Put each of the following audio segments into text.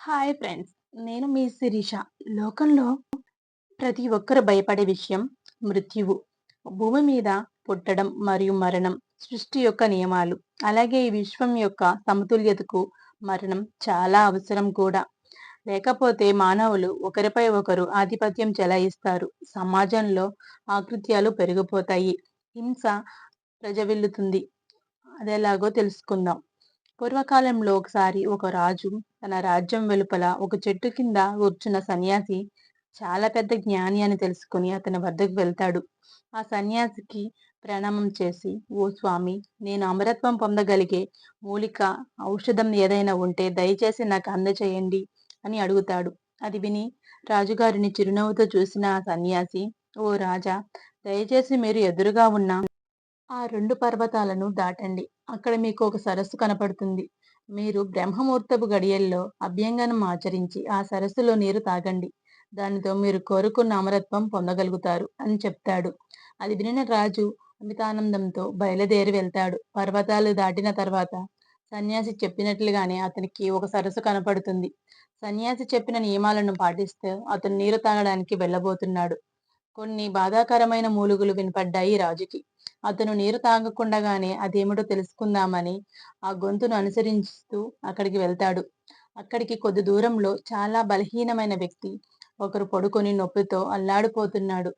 Hi friends నేను మీ శిరీష. లోకంలో ప్రతి ఒక్కరు భయపడే విషయం మృత్యువు. భూమి మీద పుట్టడం మరియు మరణం సృష్టి యొక్క నియమాలు అలాగే ఈ విశ్వం యొక్క సమతుల్యతకు మరణం చాలా అవసరం కూడా. లేకపోతే మానవులు ఒకరిపై ఒకరు ఆధిపత్యం చెలాయిస్తారు. సమాజంలో ఆకృత్యాలు పెరిగిపోతాయి. హింస ప్రజవిల్లుతుంది. అదేలాగో తెలుసుకుందాం. పూర్వకాలంలో ఒకసారి ఒక రాజు తన రాజ్యం వెలుపల ఒక చెట్టు కింద కూర్చున్న సన్యాసి చాలా పెద్ద జ్ఞాని అని తెలుసుకుని అతని వద్దకు వెళ్తాడు. ఆ సన్యాసికి ప్రణామం చేసి ఓ స్వామి నేను అమరత్వం పొందగలిగే మూలిక ఔషధం ఏదైనా ఉంటే దయచేసి నాకు అందచేయండి అని అడుగుతాడు. అది విని రాజుగారిని చిరునవ్వుతో చూసిన ఆ సన్యాసి ఓ రాజా దయచేసి మీరు ఎదురుగా ఉన్న ఆ రెండు పర్వతాలను దాటండి. అక్కడ మీకు ఒక సరస్సు కనపడుతుంది. మీరు బ్రహ్మముహూర్తపు గడియల్లో అభ్యంగనం ఆచరించి ఆ సరస్సులో నీరు తాగండి. దానితో మీరు కోరుకున్న అమరత్వం పొందగలుగుతారు అని చెప్తాడు. అది వినిన రాజు అమితానందంతో బయలుదేరి వెళ్తాడు. పర్వతాలు దాటిన తర్వాత సన్యాసి చెప్పినట్లుగానే అతనికి ఒక సరస్సు కనపడుతుంది. సన్యాసి చెప్పిన నియమాలను పాటిస్తూ అతను నీరు తాగడానికి వెళ్ళబోతున్నాడు. కొన్ని బాధాకరమైన మూలుగులు వినపడ్డాయి రాజుకి. అతను నీరు తాగకుండగానే అదేమిటో తెలుసుకుందామని ఆ గొంతును అనుసరిస్తూ అక్కడికి వెళ్తాడు. అక్కడికి కొద్ది దూరంలో చాలా బలహీనమైన వ్యక్తి ఒకరు పడుకొని నొప్పితో అల్లాడిపోతున్నాడు.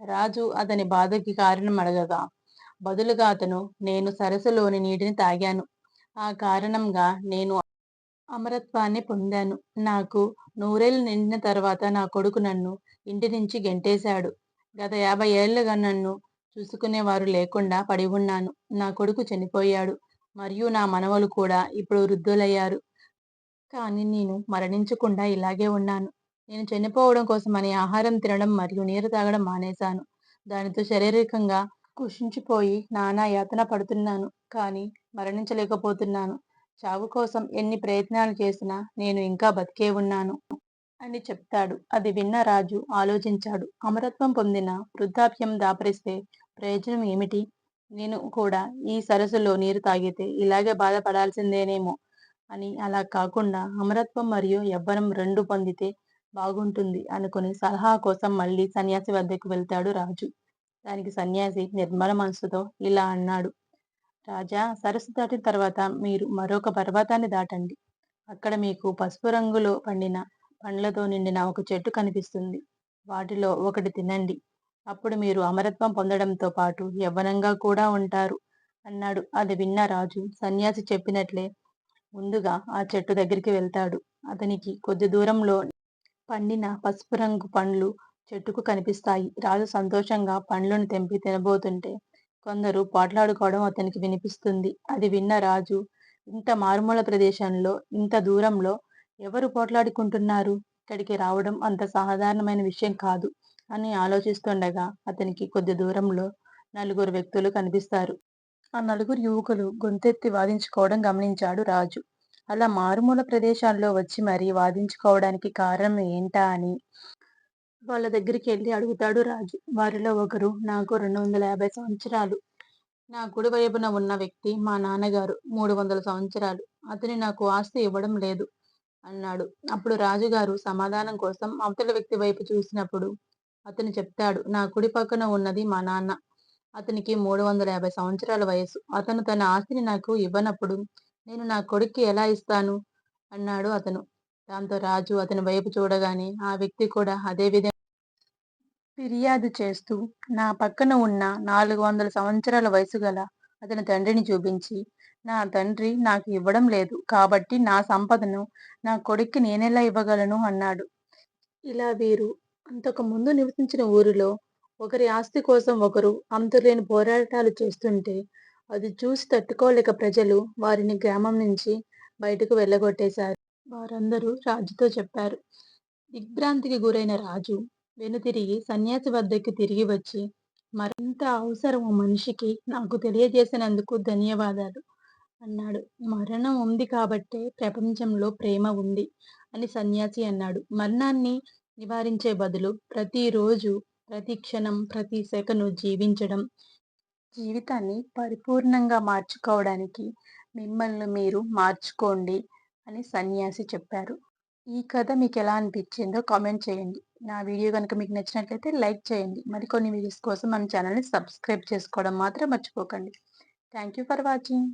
రాజు అతని బాధకి కారణం అడగగా బదులుగా అతను నేను సరస్సులోని నీటిని తాగాను. ఆ కారణంగా నేను అమరత్వాన్ని పొందాను. నాకు నూరేళ్ళు నిండిన తర్వాత నా కొడుకు నన్ను ఇంటి నుంచి గెంటేశాడు. గత యాభై ఏళ్ళుగా నన్ను చూసుకునేవారు లేకుండా పడి ఉన్నాను. నా కొడుకు చనిపోయాడు. మరియు నా మనవలు కూడా ఇప్పుడు వృద్ధులయ్యారు. కానీ నేను మరణించకుండా ఇలాగే ఉన్నాను. నేను చనిపోవడం కోసమని ఆహారం తినడం మరియు నీరు తాగడం మానేశాను. దానితో శారీరకంగా కుషించిపోయి నానా యాతన పడుతున్నాను. కానీ మరణించలేకపోతున్నాను. చావు కోసం ఎన్ని ప్రయత్నాలు చేసినా నేను ఇంకా బతికే ఉన్నాను. అని చెప్తాడు. అది విన్న రాజు ఆలోచించాడు. అమరత్వం పొందిన వృద్ధాప్యం దాపరిస్తే ప్రయోజనం ఏమిటి? నేను కూడా ఈ సరస్సులో నీరు తాగితే ఇలాగే బాధపడాల్సిందేనేమో అని అలా కాకుండా అమరత్వం మరియు యవ్వనం రెండు పొందితే బాగుంటుంది అనుకుని సలహా కోసం మళ్ళీ సన్యాసి వద్దకు వెళ్తాడు రాజు. దానికి సన్యాసి నిర్మల మనసుతో ఇలా అన్నాడు. రాజా సరస్సు దాటిన తర్వాత మీరు మరొక పర్వతాన్ని దాటండి. అక్కడ మీకు పసుపు రంగులో పండిన పండ్లతో నిండిన ఒక చెట్టు కనిపిస్తుంది. వాటిలో ఒకటి తినండి. అప్పుడు మీరు అమరత్వం పొందడంతో పాటు యవ్వనంగా కూడా ఉంటారు. అన్నాడు. అది విన్న రాజు సన్యాసి చెప్పినట్లే. ముందుగా ఆ చెట్టు దగ్గరికి వెళ్తాడు. అతనికి కొద్ది దూరంలో పండిన పసుపు రంగు పండ్లు చెట్టుకు కనిపిస్తాయి. రాజు సంతోషంగా పండ్లను తెంపి తినబోతుంటే కొందరు పోట్లాడుకోవడం అతనికి వినిపిస్తుంది. అది విన్న రాజు ఇంత మారుమూల ప్రదేశంలో ఇంత దూరంలో ఎవరు పోట్లాడుకుంటున్నారు? ఇక్కడికి రావడం అంత సాధారణమైన విషయం కాదు అని ఆలోచిస్తుండగా అతనికి కొద్ది దూరంలో నలుగురు వ్యక్తులు కనిపిస్తారు. ఆ నలుగురు యువకులు గొంతెత్తి వాదించుకోవడం గమనించాడు రాజు. అలా మారుమూల ప్రదేశాల్లో వచ్చి మరీ వాదించుకోవడానికి కారణం ఏంటా అని వాళ్ళ దగ్గరికి వెళ్ళి అడుగుతాడు రాజు. వారిలో ఒకరు నాకు రెండు వందల యాభై సంవత్సరాలు. నా కుడి వైపున ఉన్న వ్యక్తి మా నాన్నగారు. మూడు వందల సంవత్సరాలు. అతని నాకు ఆస్తి ఇవ్వడం లేదు. అన్నాడు. అప్పుడు రాజుగారు సమాధానం కోసం అవతల వ్యక్తి వైపు చూసినప్పుడు అతను చెప్తాడు నా కుడి పక్కన ఉన్నది మా నాన్న. అతనికి మూడు వందల యాభై సంవత్సరాల వయసు అతను తన ఆస్తిని నాకు ఇవ్వనప్పుడు నేను నా కొడుక్కి ఎలా ఇస్తాను? అన్నాడు అతను. దాంతో రాజు అతని వైపు చూడగానే ఆ వ్యక్తి కూడా అదే విధంగా ఫిర్యాదు చేస్తూ నా పక్కన ఉన్న నాలుగు వందల సంవత్సరాల వయసు గల అతని తండ్రిని చూపించి నా తండ్రి నాకు ఇవ్వడం లేదు. కాబట్టి నా సంపదను నా కొడుక్కి నేనెలా ఇవ్వగలను? అన్నాడు. ఇలా వీరు అంతకు ముందు నివసించిన ఊరిలో ఒకరి ఆస్తి కోసం ఒకరు అంతులేని పోరాటాలు చేస్తుంటే అది చూసి తట్టుకోలేక ప్రజలు వారిని గ్రామం నుంచి బయటకు వెళ్ళగొట్టేశారు. వారందరూ రాజుతో చెప్పారు. దిగ్భ్రాంతికి గురైన రాజు వెనుతిరిగి సన్యాసి వద్దకు తిరిగి వచ్చి మరింత అవసరం మనిషికి నాకు తెలియజేసినందుకు ధన్యవాదాలు. అన్నాడు. మరణం ఉంది కాబట్టే ప్రపంచంలో ప్రేమ ఉంది అని సన్యాసి అన్నాడు. మరణాన్ని నివారించే బదులు ప్రతిరోజు ప్రతి క్షణం ప్రతి సెకను జీవించడం జీవితాన్ని పరిపూర్ణంగా మార్చుకోవడానికి మిమ్మల్ని మీరు మార్చుకోండి అని సన్యాసి చెప్పారు. ఈ కథ మీకు ఎలా అనిపించిందో కామెంట్ చేయండి. నా వీడియో కనుక మీకు నచ్చినట్లయితే లైక్ చేయండి. మరికొన్ని వీడియోస్ కోసం మన ఛానల్ని సబ్స్క్రైబ్ చేసుకోవడం మాత్రం మర్చిపోకండి. Thank you for watching.